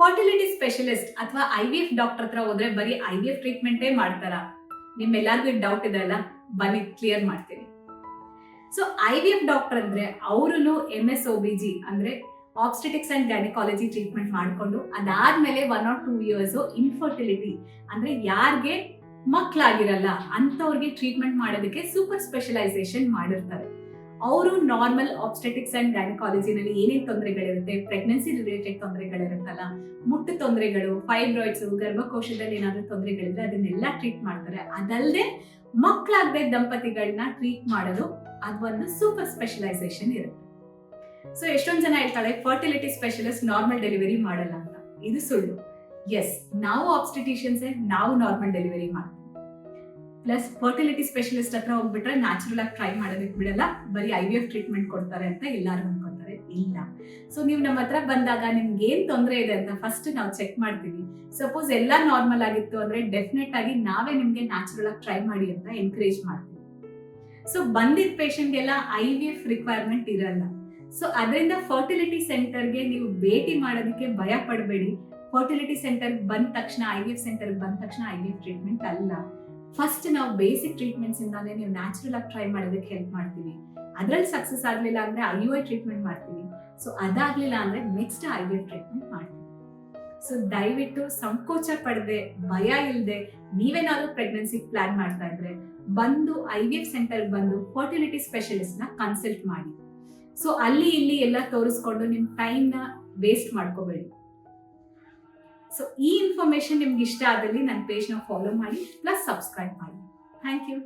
Fertility specialist ಅಥವಾ I V F doctor ಹತ್ರ ಹೋದ್ರೆ ಬರೀ ಐ ವಿ ಎಫ್ ಟ್ರೀಟ್ಮೆಂಟೇ ಮಾಡ್ತಾರ? ನಿಮ್ಮೆಲ್ಲರಿಗೂ ಡೌಟ್ ಇದೆ ಅಲ್ಲ? ಬನ್ನಿ ಕ್ಲಿಯರ್ ಮಾಡ್ತೀನಿ. So I V F doctor ಅಂದ್ರೆ ಅವರು M S O B G ಅಂದ್ರೆ ಆಬ್ಸ್ಟೆಟಿಕ್ಸ್ ಅಂಡ್ ಗೈನಕಾಲಜಿ ಟ್ರೀಟ್ಮೆಂಟ್ ಮಾಡಿಕೊಂಡು ಅದಾದ್ಮೇಲೆ one or two years infertility ಅಂದ್ರೆ ಯಾರಿಗೆ ಮಕ್ಕಳಾಗಿರಲ್ಲ ಅಂತವ್ರಿಗೆ ಟ್ರೀಟ್ಮೆಂಟ್ ಮಾಡೋದಕ್ಕೆ ಸೂಪರ್ ಸ್ಪೆಷಲೈಸೇಷನ್ ಮಾಡಿರ್ತಾರೆ. ಅವರು ನಾರ್ಮಲ್ ಆಬ್ಸ್ಟೆಟಿಕ್ಸ್ ಅಂಡ್ ಗೈನಕಾಲಜಿನಲ್ಲಿ ಏನೇನು ತೊಂದರೆಗಳಿರುತ್ತೆ? ಪ್ರೆಗ್ನೆನ್ಸಿ ರಿಲೇಟೆಡ್ ತೊಂದರೆಗಳಿರುತ್ತಲ್ಲ, ಮುಟ್ಟು ತೊಂದರೆಗಳು ಫೈಬ್ರಾಯ್ಡ್ಸ್ ಗರ್ಭಕೋಶದಲ್ಲಿ ಏನಾದರೂ ತೊಂದರೆಗಳಿದ್ರೆ ಅದನ್ನೆಲ್ಲ ಟ್ರೀಟ್ ಮಾಡ್ತಾರೆ. ಅದಲ್ಲದೆ ಮಕ್ಕಳಾಗದೆ ದಂಪತಿಗಳನ್ನ ಟ್ರೀಟ್ ಮಾಡಲು ಅದೊಂದು ಸೂಪರ್ ಸ್ಪೆಷಲೈಸೇಷನ್ ಇರುತ್ತೆ. ಸೊ ಎಷ್ಟೊಂದು ಜನ ಹೇಳ್ತಾಳೆ ಫರ್ಟಿಲಿಟಿ ಸ್ಪೆಷಲಿಸ್ಟ್ ನಾರ್ಮಲ್ ಡೆಲಿವರಿ ಮಾಡಲ್ಲ ಅಂತ. ಇದು ಸುಳ್ಳು. ಎಸ್ ನಾವು ಆಬ್ಸ್ಟಿಟಿಷಿಯನ್ಸ್ ನಾವು ನಾರ್ಮಲ್ ಡೆಲಿವರಿ ಮಾಡ್ತೀವಿ. ಪ್ಲಸ್ ಫರ್ಟಿಲಿಟಿ ಸ್ಪೆಷಲಿಸ್ಟ್ ಹತ್ರ ಹೋಗ್ಬಿಟ್ರೆ ನ್ಯಾಚುರಲ್ ಆಗಿ ಟ್ರೈ ಮಾಡೋದಕ್ಕೆ ಬಿಡಲ್ಲ ಬರೀ ಐ ವಿ ಎಫ್ ಟ್ರೀಟ್ಮೆಂಟ್ ಕೊಡ್ತಾರೆ ಅಂತ ಎಲ್ಲರೂ ಅನ್ಕೊಂತಾರೆ. ಇಲ್ಲ. ಸೊ ನೀವು ನಮ್ಮ ಹತ್ರ ಬಂದಾಗ ನಿಮ್ಗೆ ಏನ್ ತೊಂದರೆ ಇದೆ ಅಂತ ಫಸ್ಟ್ ನಾವು ಚೆಕ್ ಮಾಡ್ತೀವಿ. ಸಪೋಸ್ ಎಲ್ಲ ನಾರ್ಮಲ್ ಆಗಿತ್ತು ಅಂದ್ರೆ ಡೆಫಿನೆಟ್ ಆಗಿ ನಾವೇ ನಿಮ್ಗೆ ನ್ಯಾಚುರಲ್ ಆಗಿ ಟ್ರೈ ಮಾಡಿ ಅಂತ ಎನ್ಕರೇಜ್ ಮಾಡ್ತೀವಿ. ಸೊ ಬಂದಿದ್ದ ಪೇಷಂಟ್ಗೆಲ್ಲ ಐ ವಿ ಎಫ್ ರಿಕ್ವೈರ್ಮೆಂಟ್ ಇರಲ್ಲ. ಸೊ ಅದರಿಂದ ಫರ್ಟಿಲಿಟಿ ಸೆಂಟರ್ಗೆ ನೀವು ಭೇಟಿ ಮಾಡೋದಕ್ಕೆ ಭಯ ಪಡಬೇಡಿ. ಫರ್ಟಿಲಿಟಿ ಸೆಂಟರ್ ಬಂದ ತಕ್ಷಣ ಐ ವಿ ಎಫ್ ಸೆಂಟರ್ ಬಂದ ತಕ್ಷಣ ಐ ವಿ ಎಫ್ ಟ್ರೀಟ್ಮೆಂಟ್ ಅಲ್ಲ. ಫಸ್ಟ್ ನಾವು ಬೇಸಿಕ್ ಟ್ರೀಟ್ಮೆಂಟ್ಸ್ ಇಂದಾನೆ ನೀವು ನ್ಯಾಚುರಲ್ ಆಗಿ ಟ್ರೈ ಮಾಡೋದಕ್ಕೆ ಹೆಲ್ಪ್ ಮಾಡ್ತೀವಿ. ಅದ್ರಲ್ಲಿ ಸಕ್ಸಸ್ ಆಗಲಿಲ್ಲ ಅಂದ್ರೆ ಐ ಯು ಐ ಟ್ರೀಟ್ಮೆಂಟ್ ಮಾಡ್ತೀವಿ. ಸೊ ಅದಾಗ್ಲಿಲ್ಲ ಅಂದ್ರೆ ನೆಕ್ಸ್ಟ್ ಐ ಎಫ್ ಟ್ರೀಟ್ಮೆಂಟ್ ಮಾಡ್ತೀವಿ. ಸೊ ದಯವಿಟ್ಟು ಸಂಕೋಚ ಪಡದೆ, ಭಯ ಇಲ್ಲದೆ ನೀವೇನಾದ್ರೂ ಪ್ರೆಗ್ನೆನ್ಸಿ ಪ್ಲಾನ್ ಮಾಡ್ತಾ ಇದ್ರೆ ಬಂದು ಐ ವಿ ಎಫ್ ಸೆಂಟರ್ ಬಂದು ಫರ್ಟಿಲಿಟಿ ಸ್ಪೆಷಲಿಸ್ಟ್ನ ಕನ್ಸಲ್ಟ್ ಮಾಡಿ. ಸೊ ಅಲ್ಲಿ, ಇಲ್ಲಿ ಎಲ್ಲ ತೋರಿಸ್ಕೊಂಡು ನಿಮ್ ಟೈಮ್ನ ವೇಸ್ಟ್ ಮಾಡ್ಕೋಬೇಡಿ. ಸೊ ಈ ಇನ್ಫಾರ್ಮೇಶನ್ ನಿಮ್ಗೆ ಇಷ್ಟ ಆದಲ್ಲಿ ನನ್ನ ಪೇಜ್ನ ಫಾಲೋ ಮಾಡಿ ಪ್ಲಸ್ ಸಬ್ಸ್ಕ್ರೈಬ್ ಮಾಡಿ. Thank you